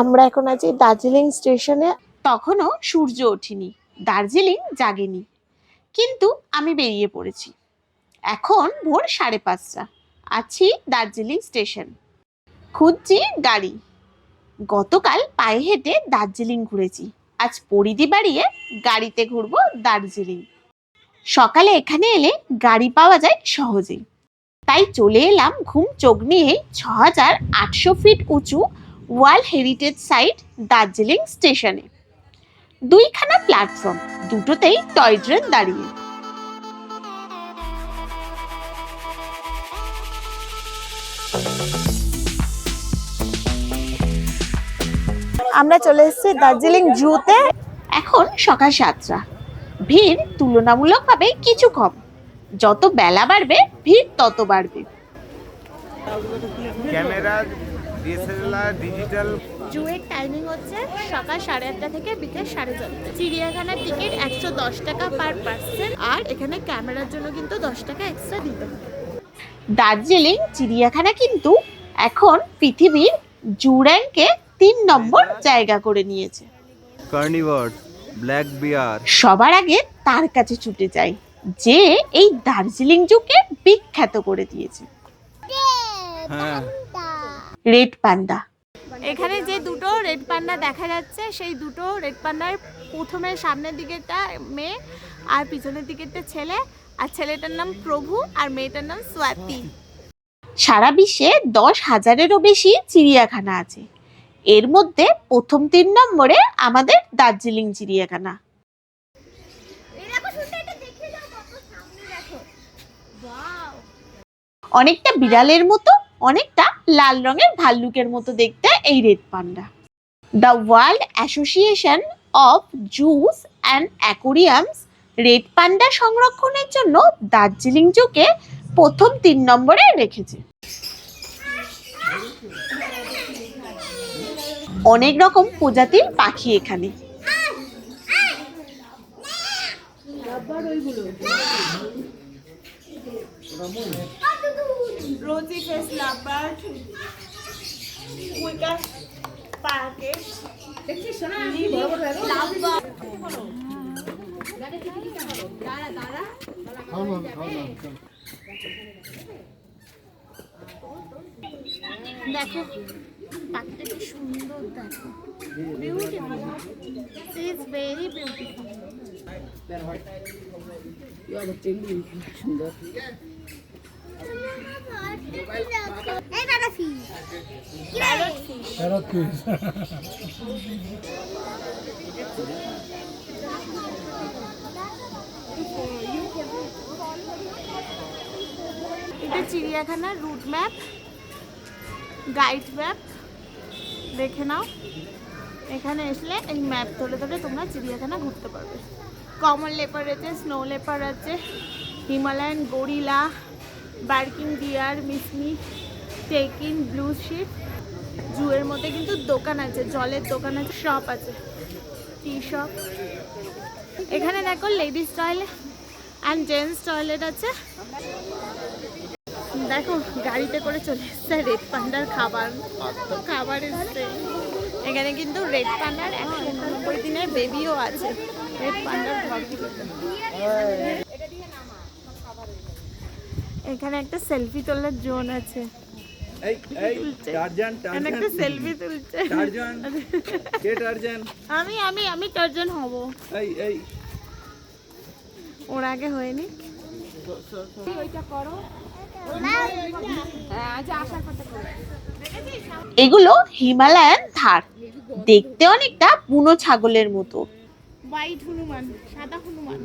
আমরা এখন আছি দার্জিলিং স্টেশনে। তখনও সূর্য ওঠেনি, দার্জিলিং জাগেনি। কিন্তু আমি বেরিয়ে পড়েছি। এখন ভোর সাড়ে পাঁচটা। আছি দার্জিলিং স্টেশন। খুঁজছি গাড়ি। গতকাল পায়ে হেঁটে দার্জিলিং ঘুরেছি। আজ পরিধি বাড়িয়ে গাড়িতে ঘুরবো দার্জিলিং। সকালে এখানে এলে গাড়ি পাওয়া যায় সহজেই। তাই চলে এলাম ঘুম চোখ নিয়ে ছ হাজার আটশো ফিট উঁচু ওয়ার্ল্ড হেরিটেজ সাইট দার্জিলিং স্টেশনে। দুইখানা প্ল্যাটফর্ম দুটোতেই টয় ট্রেন দাঁড়িয়ে। আমরা চলে এসেছি দার্জিলিং জুতে। এখন সকাল সাতটা। ভিড় তুলনামূলকভাবে কিছু কম। যত বেলা বাড়বে ভিড় তত বাড়বে। ক্যামেরা ডিএসএলআর ডিজিটাল জুয়ের টাইমিং হচ্ছে সকাল সাড়ে আটটা থেকে বিকেল সাড়ে চারটে। চিড়িয়াখানার টিকিট একশো দশ টাকা পার পার্সন আর এখানে ক্যামেরার জন্য কিন্তু দশ টাকা এক্সট্রা দিতে হবে। দার্জিলিং চিড়িয়াখানা কিন্তু এখন পৃথিবীর জু র্যাঙ্কে তিন নম্বর জায়গা করে নিয়েছে। Carnivore black bear. সবার আগে তার কাছে ছুটে যাই যে এই দার্জিলিং জুকে বিখ্যাত করে দিয়েছে। হ্যাঁ। Red panda. এখানে যে দুটো রেড পান্ডা দেখা যাচ্ছে সেই দুটো রেড পান্ডার প্রথমে সামনের দিকেরটা মেয়ে আর পিছনের দিকেরটা ছেলে। আর ছেলেটার নাম প্রভু আর মেয়েটার নাম স্বাতি। সারা বিশ্বে দশ হাজারেরও বেশি চিড়িয়াখানা আছে। এর মধ্যে প্রথম তিন নম্বরে আমাদের দার্জিলিং চিড়িয়াখানা। অনেকটা বিড়ালের মতো অনেকটা লাল রঙের ভাল্লুকের মতো দেখতে এই red panda. The world association of zoos and aquariums red panda সংরক্ষণের জন্য দার্জিলিং জুকে প্রথম তিন নম্বরে রেখেছে। অনেক রকম প্রজাতির পাখি এখানে। Rosy face lovebird quaker parakeet দেখছিস না দেখো পাখিটা কি সুন্দর দেখো বিউটিফুল ইজ ভেরি বিউটিফুল এটা চিড়িয়াখানার রুট ম্যাপ গাইড ম্যাপ দেখে নাও। এখানে আসলে এই ম্যাপ ধরে ধরে তোমরা চিড়িয়াখানা ঘুরতে পারবে। কমন লেপার আছে স্নো লেপার আছে Himalayan gorilla barking deer Mishmi takin, blue sheep জুয়ের মধ্যে কিন্তু দোকান আছে, জলের দোকান আছে, শপ আছে, টি শপ। এখানে দেখো ladies toilet and gents toilet আছে। দেখো, গাড়িতে করে চলে এসছে রেড পান্ডার খাবার। খাবার এসছে। এখানে কিন্তু রেড পান্ডার, একশো উননব্বই দিনের বেবিও আছে। রেড পান্ডার ঘরগুলোতে এখানে একটা সেলফি তোলার জোন আছে। এই এই। টারজান এখানে একটা সেলফি তুলছে। টারজান কে টারজান আমি আমি আমি টার্জন হব। এই এই। ওর আগে হয়নি? এগুলো হিমালয়ান থার। দেখতে অনেকটা বুনো ছাগলের মতো। হোয়াইট হনুমান সাদা হনুমান।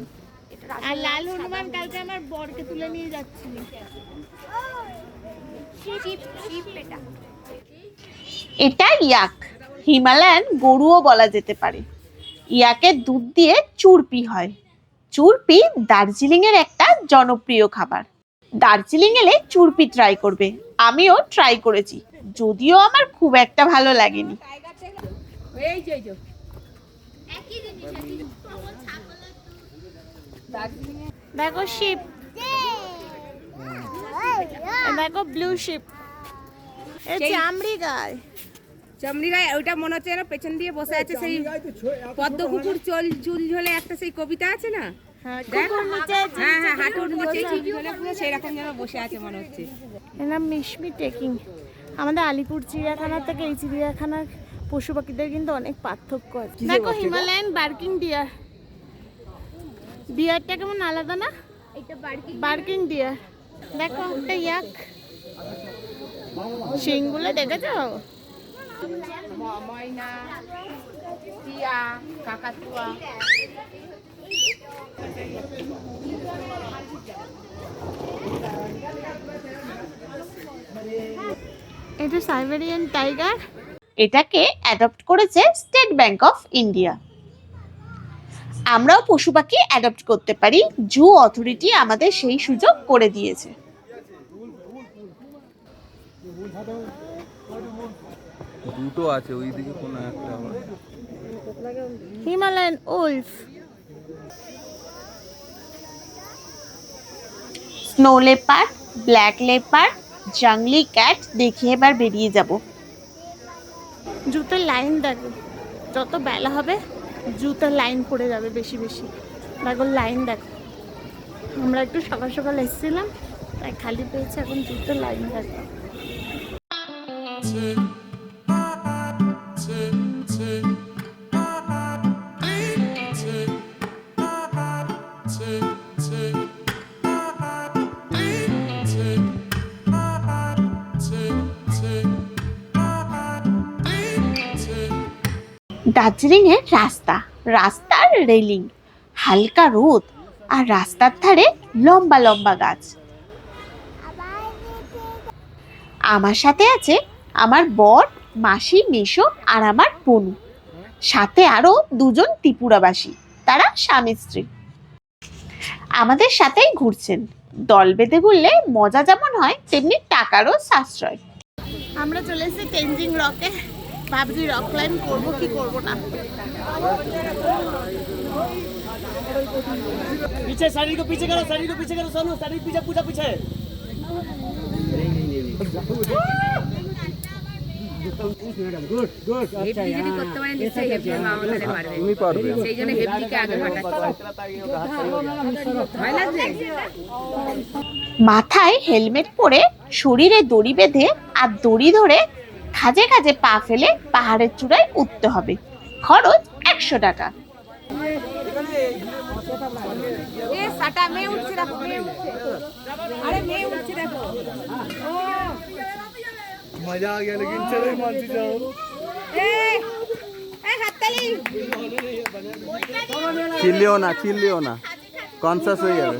আর লাল হনুমান কালকে আমার বরকে তুলে নিয়ে যাচ্ছিল এটা। ইয়াক। হিমালয়ান গরুও বলা যেতে পারে। ইয়াকে দুধ দিয়ে চুরপি হয়। চুরপি দার্জিলিং এর একটা জনপ্রিয় খাবার। দার্জিলিং এলে চুরপি ট্রাই করবে। আমিও ট্রাই করেছি। যদিও আমার খুব একটা ভালো লাগেনি। দেখো শিপ দেখো ব্লু শিপ এ চামড়ি গায় চামড়ি গায়ে ওইটা মনে হচ্ছে যেন পেছন দিয়ে বসে আছে সেই পদ্ম কুকুর চল চুল ঝোলে একটা সেই কবিতা আছে না? হ্যাঁ দেখ। কুকুর নিচে হ্যাঁ হ্যাঁ হাঁটুর নিচে চুল ঝোলে পুরো সেই যেন বসে আছে মনে হচ্ছে। এর নাম মিশমি টেকিং আমাদের আলিপুর চিড়িয়াখানা থেকে এই চিড়িয়াখানার পশু পাখিদের কিন্তু অনেক পার্থক্য আছে। দেখো হিমালয়ান বার্কিং ডিয়ার ডিয়ারটা কেমন? আলাদা না? বার্কিং ডিয়ার দেখো একটা ইয়াক। শিংগুলো দেখেছ? ময়না টিয়া কাকাতুয়া। এটা সাইবেরিয়ান টাইগার। এটাকে অ্যাডপ্ট করেছে স্টেট ব্যাংক অফ ইন্ডিয়া। আমরাও পশু পাখি অ্যাডপ্ট করতে পারি। জু অথরিটি আমাদের সেই সুযোগ করে দিয়েছে। দুটো আছে ওইদিকে কোনো একটা Himalayan wolf snow leopard black leopard Junglee cat দেখে এবার বেরিয়ে যাব। জুতোর লাইন দেখো যত বেলা হবে জুতোর লাইন পড়ে যাবে বেশি বেশি। দেখো লাইন দেখো। আমরা একটু সকাল সকাল এসেছিলাম, তাই খালি পেয়েছে, এখন জুতোর লাইন দেখো। দার্জিলিং এর রাস্তা রাস্তার রেলিং, হালকা রোদ আর রাস্তার ধারে লম্বা লম্বা গাছ। আমার সাথে আছে আমার বর, মাসি মেশো আর আমার বনু সাথে আরও দুজন ত্রিপুরাবাসী, তারা স্বামী স্ত্রী। আমাদের সাথেই ঘুরছেন। দল বেঁধে ঘুরলে মজা যেমন হয়, তেমনি টাকারও সাশ্রয়। আমরা চলে এসেছি টেনজিং রকে। ভাবছি রক ক্লাইম্ব করবো কি করবো না पीछे शरीर को पीछे करो शरीर को पीछे करो सोनू शरीर पीछे पूजा पीछे गुड गुड হেডলি যদি করতে পারেন নিশ্চয়ই হেডলি মামাখানে পারবে তুমি পারবে সেই জন্য হেডলিকে আগে পাঠাচ্ছে ভয় লাগছে মাথায় হেলমেট পরে শরীরে দড়ি বেঁধে আর দড়ি ধরে খাজে খাজে পা ফেলে পাহাড়ের চূড়ায় উঠতে হবে খরচ একশো টাকা চিল্লিও না চিল্লিও না কনসাস হয়ে যাবে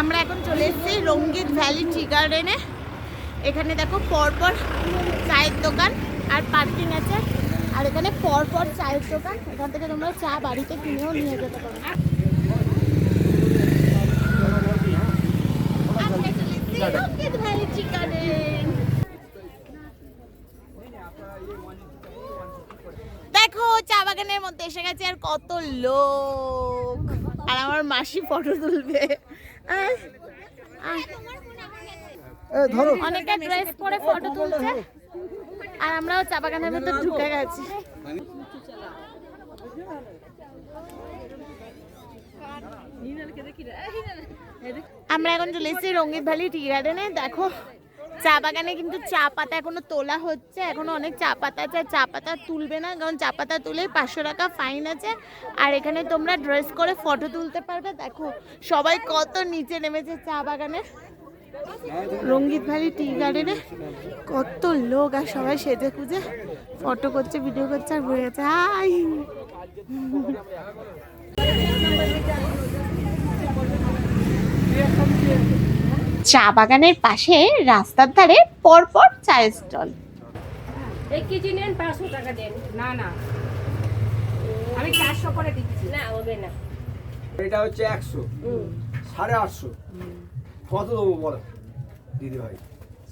আমরা এখন চলে এসেছি রঙ্গিত ভ্যালি টি গার্ডেনে। এখানে দেখো পরপর চায়ের দোকান। আর পার্কিং আছে। আর এখানে পরপর চায়ের দোকান। এখান থেকে তোমরা চা বাড়িতে কিনেও নিয়ে যেতে পারো। দেখো চা বাগানের মধ্যে এসে গেছে আর কত লোক। আর আমার মাসি ফটো তুলবে। আহ, আহ। অনেকে ড্রেস পরে ফটো তুলছে। আর আমরাও চা বাগানের মধ্যে ঢুকে গেছি। আমরা এখন চলে এসেছি রঙ্গিত ভ্যালি টি গার্ডেনে দেখো, চা বাগানে কিন্তু চা পাতা এখনও তোলা হচ্ছে। এখনও অনেক চা পাতা আছে। চা পাতা তুলবে না, কারণ চা পাতা তুলে পাঁচশো টাকা ফাইন আছে। আর এখানে তোমরা ড্রেস করে ফটো তুলতে পারবে। দেখো, সবাই কত নিচে নেমেছে চা বাগানে। রঙ্গিত ভ্যালি টি গার্ডেনে কত লোক আর সবাই সেজে খুঁজে ফটো করছে ভিডিও করছে আর ঘুরে গেছে হাই! চা বাগানের পাশে রাস্তার ধারে পরপর চায়ের স্টল। এক কেজি নেন পাঁচশো টাকা দেন। না না। আমি চারশো করে দিচ্ছি। না হবে না। এটা হচ্ছে একশো। সাড়ে আটশো। কত দেবো বলো? দিদি ভাই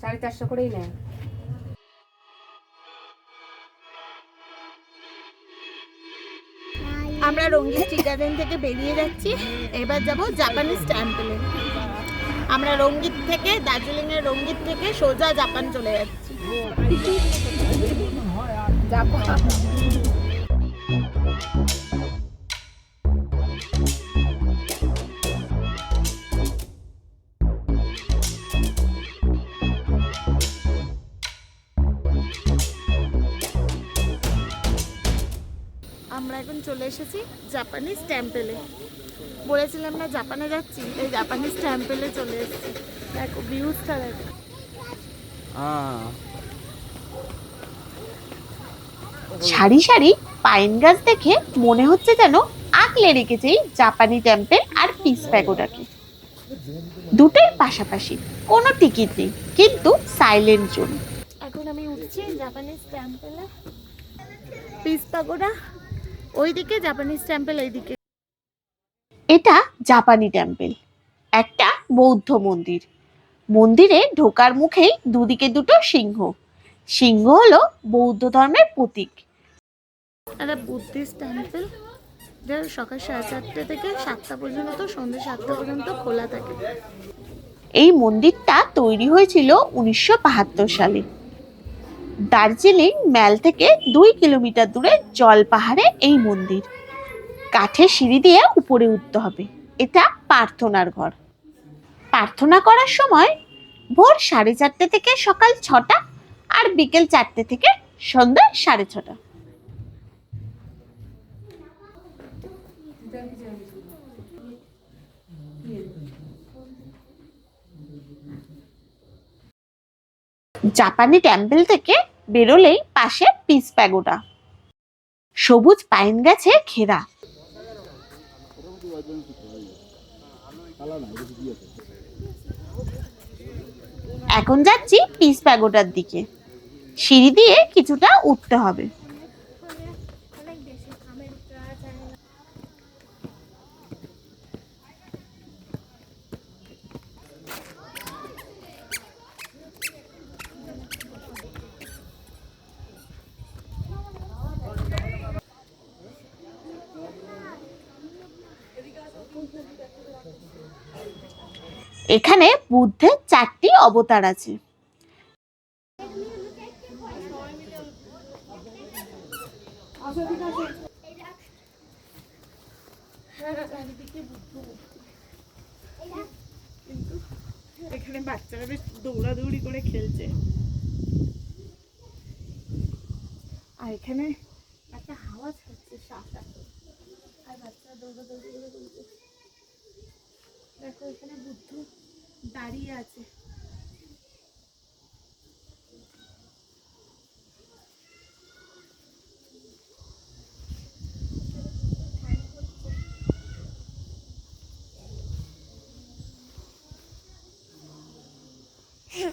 সাড়ে চারশো করেই নেন আমরা রঙ্গিত টি গার্ডেন থেকে বেরিয়ে যাচ্ছি। এবার যাব জাপানিজ টেম্পলে আমরা রঙ্গিত থেকে দার্জিলিং এর রঙ্গিত থেকে সোজা জাপান চলে যাচ্ছি। আমরা এসেছি জাপানিজ টেম্পেলে বলেছিলাম না জাপানে যাচ্ছি এই জাপানিজ টেম্পেলে চলে এসেছি। দেখো ভিউজটা দেখো। সারি সারি পাইন গাছ দেখে মনে হচ্ছে যেন আঁকলে রেখেছে জাপানি টেম্পেল আর পিস প্যাগোডাকে দুটোই পাশাপাশি কোনো টিকিট নেই কিন্তু সাইলেন্ট জোন এখন আমি উঠছি জাপানিজ টেম্পেলে পিস পাগোডা ওইদিকে জাপানিজ টেম্পল এইদিকে। এটা জাপানি টেম্পল একটা বৌদ্ধ মন্দির। মন্দিরে ঢোকার মুখেই দুদিকে দুটো সিংহ। সিংহ হলো বৌদ্ধ ধর্মের প্রতীক। একটা বুদ্ধিস্ট টেম্পল যা সকাল সাড়ে চারটে থেকে সাতটা পর্যন্ত সন্ধ্যে সাতটা পর্যন্ত খোলা থাকে। এই মন্দিরটা তৈরি হয়েছিল উনিশশো বাহাত্তর সালে। দার্জিলিং ম্যাল থেকে দুই কিলোমিটার দূরে জল পাহাড়ে এই মন্দির। কাঠের সিঁড়ি দিয়ে উপরে উঠতে হবে। এটা প্রার্থনার ঘর। প্রার্থনা করার সময় ভোর সাড়ে চারটে থেকে সকাল ছটা আর বিকেল চারটে থেকে সন্ধ্যা সাড়ে ছটা। জাপানি টেম্পল থেকে বেরোলেই পাশে পিস প্যাগোডা সবুজ পাইন গাছে ঘেরা। এখন যাচ্ছি পিস প্যাগোটার দিকে। সিঁড়ি দিয়ে কিছুটা উঠতে হবে। এখানে বুদ্ধের চারটি অবতার আছে। এখানে বাচ্চারা বেশ দৌড়াদৌড়ি করে খেলছে। আর এখানে একটা হাওয়া ছাড়ছে শাসা আর বাচ্চারা দৌড়াদৌড়ি করে দেখো এখানে বুদ্ধ দাঁড়িয়ে আছে Yeah.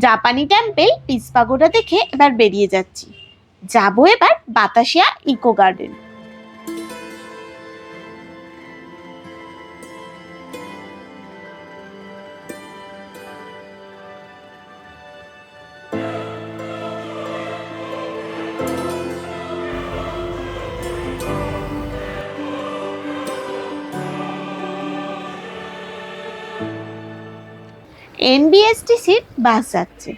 জাপানি টেম্পেল পিস দেখে এবার বেরিয়ে যাচ্ছি। যাব এবার বাতাসিয়া ইকো গার্ডেন এনবিএসটিসির বাস যাচ্ছে।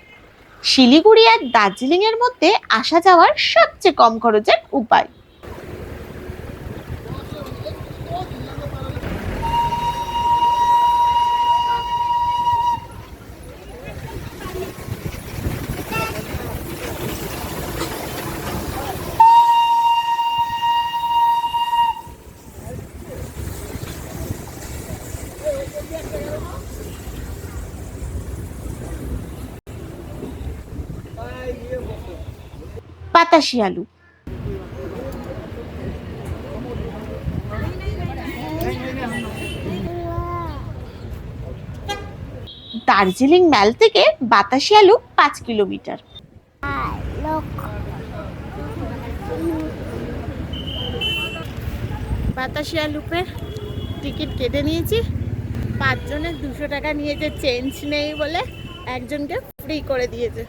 শিলিগুড়ি আর দার্জিলিংয়ের মধ্যে আসা যাওয়ার সবচেয়ে কম খরচের উপায়। বাতাসি আলু। দার্জিলিং ম্যাল থেকে বাতাসি আলু পাঁচ কিলোমিটার। লোক বাতাসিয়া লুপের টিকিট কেটে নিয়েছি। পাঁচজনের দুশো টাকা নিয়েছে, চেঞ্জ নেই বলে একজনকে ফ্রি করে দিয়েছে।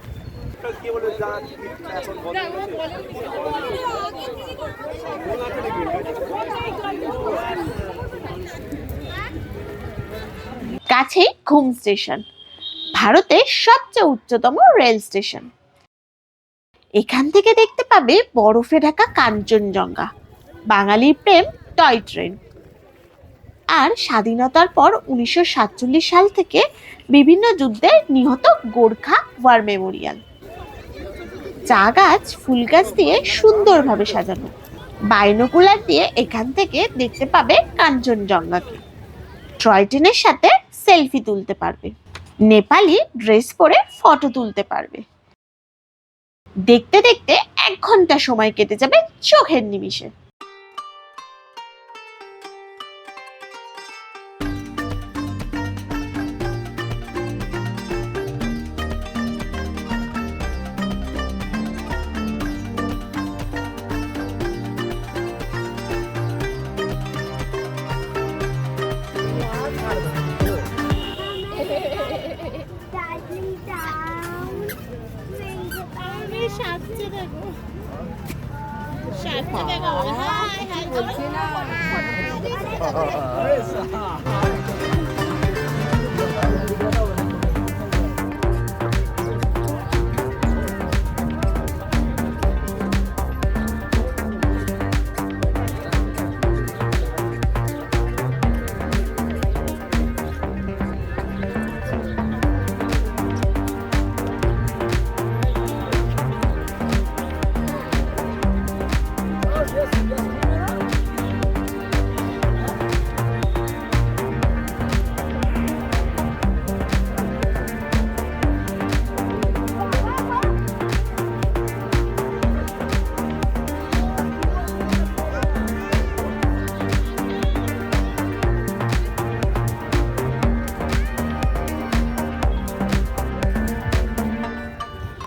কাছেই ঘুম স্টেশন ভারতের সবচেয়ে উচ্চতম রেল স্টেশন এখান থেকে দেখতে পাবে বরফে ঢাকা কাঞ্চনজঙ্ঘা বাঙালির প্রেম টয় ট্রেন আর স্বাধীনতার পর উনিশশো সাতচল্লিশ সাল থেকে বিভিন্ন যুদ্ধে নিহত গোর্খা ওয়ার মেমোরিয়াল চা গাছ, ফুল গাছ দিয়ে সুন্দরভাবে সাজানো। বাইনোকুলার দিয়ে এখান থেকে দেখতে পাবে কাঞ্চনজঙ্ঘাকে। টয় ট্রেনের সাথে সেলফি তুলতে পারবে। নেপালি ড্রেস পরে ফটো তুলতে পারবে। দেখতে দেখতে এক ঘণ্টা সময় কেটে যাবে চোখের নিমিষে।